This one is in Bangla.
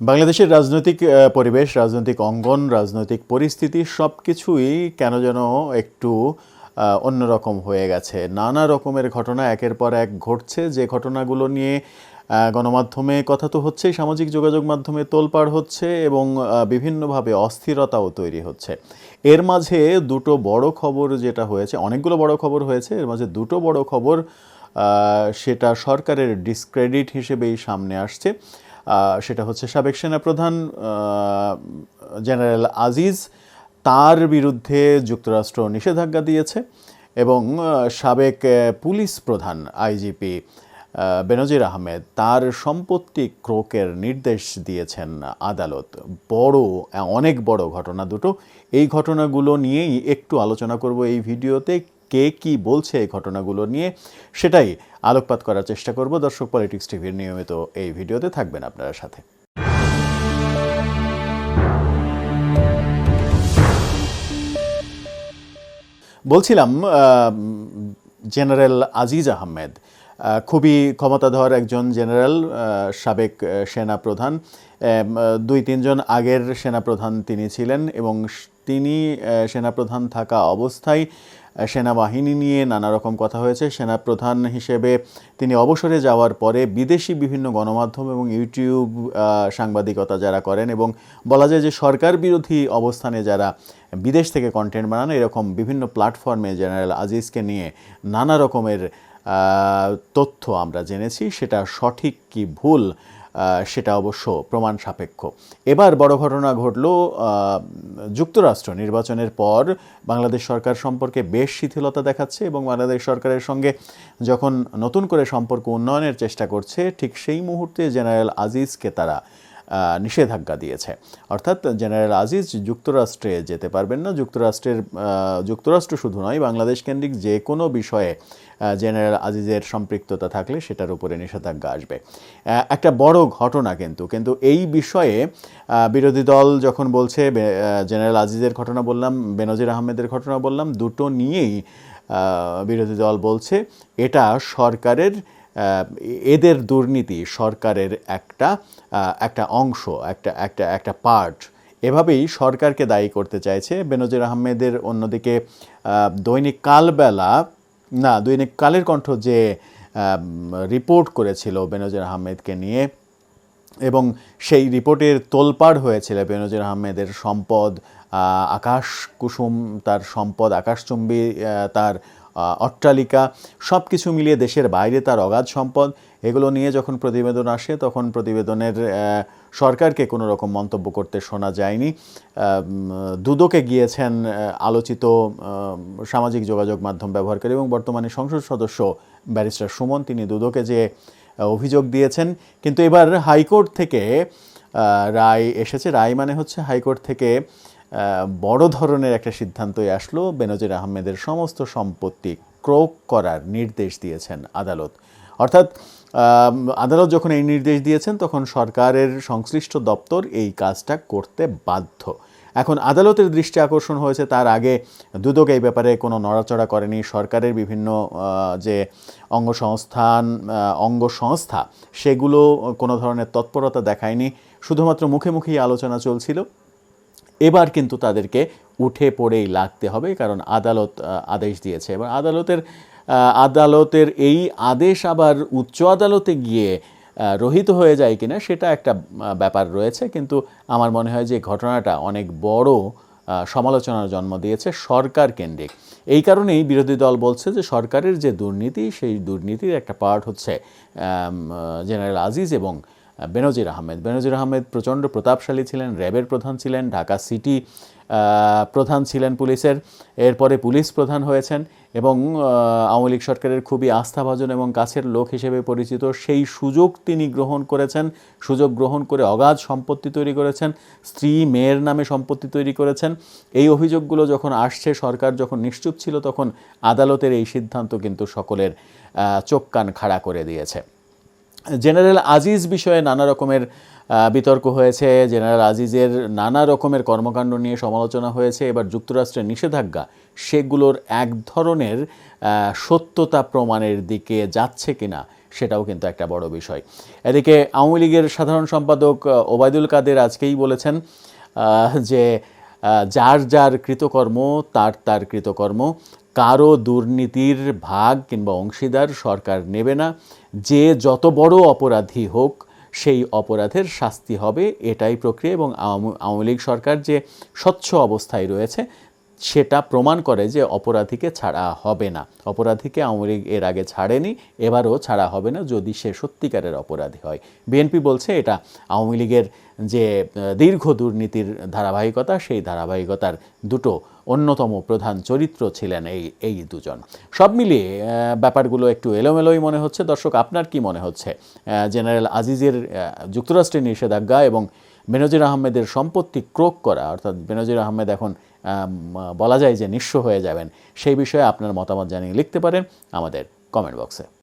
বাংলাদেশের রাজনৈতিক পরিবেশ, রাজনৈতিক অঙ্গন, রাজনৈতিক পরিস্থিতি সব কিছুই কেন যেন একটু অন্যরকম হয়ে গেছে। নানা রকমের ঘটনা একের পর এক ঘটছে। যে ঘটনাগুলো নিয়ে গণমাধ্যমে কথা তো হচ্ছেই, সামাজিক যোগাযোগ মাধ্যমে তোলপাড় হচ্ছে এবং বিভিন্নভাবে অস্থিরতাও তৈরি হচ্ছে। এর মাঝে দুটো বড় খবর যেটা হয়েছে, অনেকগুলো বড় খবর হয়েছে, এর মাঝে দুটো বড় খবর সেটা সরকারের ডিসক্রেডিট হিসেবেই সামনে আসছে। সেটা হচ্ছে সাবেক সেনাপ্রধান জেনারেল আজিজ, তার বিরুদ্ধে যুক্তরাষ্ট্র নিষেধাজ্ঞা দিয়েছে এবং সাবেক পুলিশ প্রধান আইজিপি বেনজির আহমেদ তার সম্পত্তি ক্রোকের নির্দেশ দিয়েছেন আদালত। বড়, অনেক বড় ঘটনা দুটো। এই ঘটনাগুলো নিয়েই একটু আলোচনা করব এই ভিডিওতে। কে কি বলছে এই ঘটনাগুলো নিয়ে? সেটাই আলোকপাত করার চেষ্টা করব। দর্শক পলিটিক্স টিভির নিয়মিত এই ভিডিওতে থাকবেন আপনারা সাথে। বলছিলাম জেনারেল আজিজ আহমেদ খুবই ক্ষমতাধর একজন জেনারেল সাবেক এম, আহ, দুই তিনজন আগের সেনাপ্রধান তিনি ছিলেন এবং তিনি সেনাপ্রধান থাকা অবস্থায় সেনাবাহিনী নিয়ে নানা রকম কথা হয়েছে। সেনাপ্রধান হিসেবে তিনি অবসরে যাওয়ার পরে বিদেশি বিভিন্ন গণমাধ্যম এবং ইউটিউব সাংবাদিকতা যারা করেন এবং বলা যায় যে সরকার বিরোধী অবস্থানে যারা বিদেশ থেকে কন্টেন্ট বানান, এরকম বিভিন্ন প্ল্যাটফর্মে জেনারেল আজিজকে নিয়ে নানা রকমের তথ্য আমরা জেনেছি, সেটা সঠিক কি ভুল সেটা অবশ্য প্রমাণ সাপেক্ষ। এবার বড় ঘটনা ঘটল যুক্তরাষ্ট্র নির্বাচনের পর বাংলাদেশ সরকার সম্পর্কে বেশ শিথিলতা দেখাচ্ছে এবং বাংলাদেশ সরকারের সঙ্গে যখন নতুন করে সম্পর্ক উন্নয়নের চেষ্টা করছে, ঠিক সেই মুহূর্তে জেনারেল আজিজকে তারা নিষেধাজ্ঞা দিয়েছে। অর্থাৎ জেনারেল আজিজ যুক্তরাষ্ট্রে যেতে পারবেন না। যুক্তরাষ্ট্রের যুক্তরাষ্ট্র শুধু নয়, বাংলাদেশ কেন্দ্রিক যে কোনো বিষয়ে জেনারেল আজিজের সম্পৃক্ততা থাকলে সেটার উপরে নিষেধাজ্ঞা আসবে। একটা বড় ঘটনা কিন্তু কিন্তু এই বিষয়ে বিরোধী দল যখন বলছে জেনারেল আজিজের ঘটনা বললাম, বেনজির আহমেদের ঘটনা বললাম, দুটো নিয়েই বিরোধী দল বলছে, এটা সরকারের এদের দুর্নীতি সরকারের একটা একটা অংশ, একটা একটা একটা পার্ট এভাবেই সরকারকে দায়ী করতে চাইছে বেনজির আহমেদের অন্যদিকে দৈনিক কালবেলা, না, দৈনিক কালের কণ্ঠ যে রিপোর্ট করেছিল বেনজির আহমেদকে নিয়ে, এবং সেই রিপোর্টের তোলপাড় হয়েছিল বেনজির আহমেদের সম্পদ আকাশ কুসুম, তার সম্পদ আকাশচুম্বী তার অট্টালিকা সব কিছু মিলিয়ে দেশের বাইরে তার অগাধ সম্পদ। এগুলো নিয়ে যখন প্রতিবেদন আসে, তখন প্রতিবেদনের সরকারকে কোনো রকম মন্তব্য করতে শোনা যায়নি। দুদকে গিয়েছেন আলোচিত সামাজিক যোগাযোগ মাধ্যম ব্যবহারকারী এবং বর্তমানে সংসদ সদস্য ব্যারিস্টার সুমন, তিনি দুদকে যে অভিযোগ দিয়েছেন। কিন্তু এবার হাইকোর্ট থেকে রায় এসেছে। রায় মানে হচ্ছে হাইকোর্ট থেকে বড় ধরনের একটা সিদ্ধান্তই আসলো। বেনজির আহমেদের সমস্ত সম্পত্তি ক্রোক করার নির্দেশ দিয়েছেন আদালত। অর্থাৎ আদালত যখন এই নির্দেশ দিয়েছেন, তখন সরকারের সংশ্লিষ্ট দপ্তর এই কাজটা করতে বাধ্য। এখন আদালতের দৃষ্টি আকর্ষণ হয়েছে, তার আগে দুদক এই ব্যাপারে কোনো নড়াচড়া করেনি। সরকারের বিভিন্ন যে অঙ্গ সংস্থান অঙ্গ সংস্থা সেগুলো কোনো ধরনের তৎপরতা দেখায়নি। শুধুমাত্র মুখে মুখেই আলোচনা চলছিল। এবার কিন্তু তাদেরকে উঠে পড়েই লাগতে হবে, কারণ আদালত আদেশ দিয়েছে। এবার আদালতের আদালতের এই আদেশ আবার উচ্চ আদালতে গিয়ে রহিত হয়ে যায় কিনা সেটা একটা ব্যাপার রয়েছে। কিন্তু আমার মনে হয় যে ঘটনাটা অনেক বড় সমালোচনার জন্ম দিয়েছে সরকার কেন্দ্রিক। এই কারণেই বিরোধী দল বলছে যে সরকারের যে দুর্নীতি, সেই দুর্নীতির একটা পার্ট হচ্ছে জেনারেল আজিজ এবং বেনজির আহমেদ। বেনজির আহমেদ প্রচণ্ড প্রতাপশালী ছিলেন, র্যাবের প্রধান ছিলেন, ঢাকা সিটি প্রধান ছিলেন পুলিশের। এরপরে পুলিশ প্রধান হয়েছেন এবং আওয়ামী লীগ সরকারের খুবই আস্থাভাজন এবং কাছের লোক হিসেবে পরিচিত সেই সুযোগ তিনি গ্রহণ করেছেন, সুযোগ গ্রহণ করে অগাধ সম্পত্তি তৈরি করেছেন, স্ত্রী, মেয়ের নামে সম্পত্তি তৈরি করেছেন। এই অভিযোগগুলো যখন আসছে, সরকার যখন নিশ্চুপ ছিল, তখন আদালতের এই সিদ্ধান্ত কিন্তু সকলের চোখ কান খাড়া করে দিয়েছে। জেনারেল আজিজ বিষয়ে নানা রকমের বিতর্ক হয়েছে। জেনারেল আজিজের নানা রকমের কর্মকাণ্ড নিয়ে সমালোচনা হয়েছে। এবার যুক্তরাষ্ট্রের নিষেধাজ্ঞা, সেগুলোর এক ধরনের সত্যতা প্রমাণের দিকে যাচ্ছে কিনা সেটাও কিন্তু একটা বড় বিষয়। এদিকে আওয়ামী লীগের সাধারণ সম্পাদক ওবায়দুল কাদের আজকেই বলেছেন যে যার যার কৃতকর্ম, তার তার কৃতকর্ম। কারও দুর্নীতির ভাগ কিংবা অংশীদার সরকার নেবে না। যে যত বড় অপরাধী হোক, সেই অপরাধের শাস্তি হবে। এটাই প্রক্রিয়া এবং আওয়ামী- লীগ সরকার যে স্বচ্ছ অবস্থায় রয়েছে সেটা প্রমাণ করে যে অপরাধীকে ছাড়া হবে না। অপরাধীকে আওয়ামী লীগ এর আগে ছাড়েনি, এবারও ছাড়া হবে না যদি সে সত্যিকারের অপরাধী হয়। বিএনপি বলছে এটা আওয়ামী লীগের যে দীর্ঘ দুর্নীতির ধারাবাহিকতা, সেই ধারাবাহিকতার দুটো অন্যতম প্রধান চরিত্র ছিলেন এই এই দুজন। সব মিলিয়ে ব্যাপারগুলো একটু এলোমেলোই মনে হচ্ছে। দর্শক, আপনার কি মনে হচ্ছে? জেনারেল আজিজের যুক্তরাষ্ট্রের নিষেধাজ্ঞা এবং বেনজির আহমেদের সম্পত্তি ক্রোক করা, অর্থাৎ বেনজির আহমেদ এখন বলা যায় যে নিঃস্ব হয়ে যাবেন। সেই বিষয়ে আপনার মতামত জানিয়ে লিখতে পারেন আমাদের কমেন্ট বক্সে